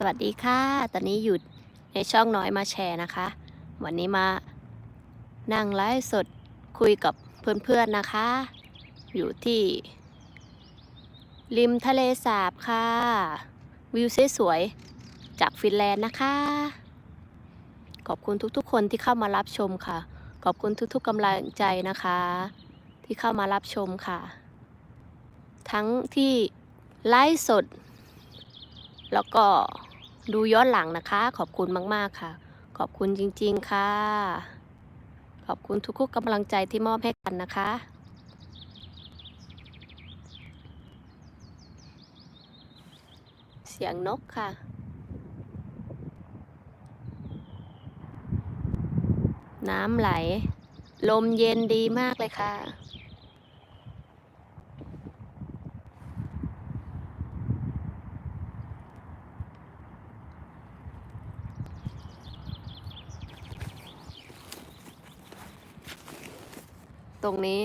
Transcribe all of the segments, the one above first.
สวัสดีค่ะ ตอนนี้อยู่ในช่องน้อยมาแชร์นะคะ วันนี้มานั่งไลฟ์สดคุยกับเพื่อนๆนะคะ อยู่ที่ ริมทะเลสาบค่ะ วิวสวยๆจากฟินแลนด์นะคะ ขอบคุณทุกๆ คนที่เข้ามารับชมค่ะ ขอบคุณทุกๆกำลังใจนะคะ ที่เข้ามารับชมค่ะ ทั้งที่ไลฟ์สดแล้วก็ ดูย้อนหลังนะคะ ขอบคุณมากๆค่ะ ขอบคุณจริง ๆค่ะ ขอบคุณทุกๆกำลังใจที่มอบให้กันนะคะเสียงนกค่ะ น้ำไหล ลมเย็นดีมากเลยค่ะ ตรงนี้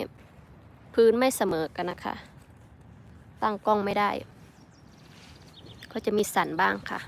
พื้นไม่เสมอกันนะคะ ตั้งกล้องไม่ได้ ก็จะมีสันบ้างค่ะ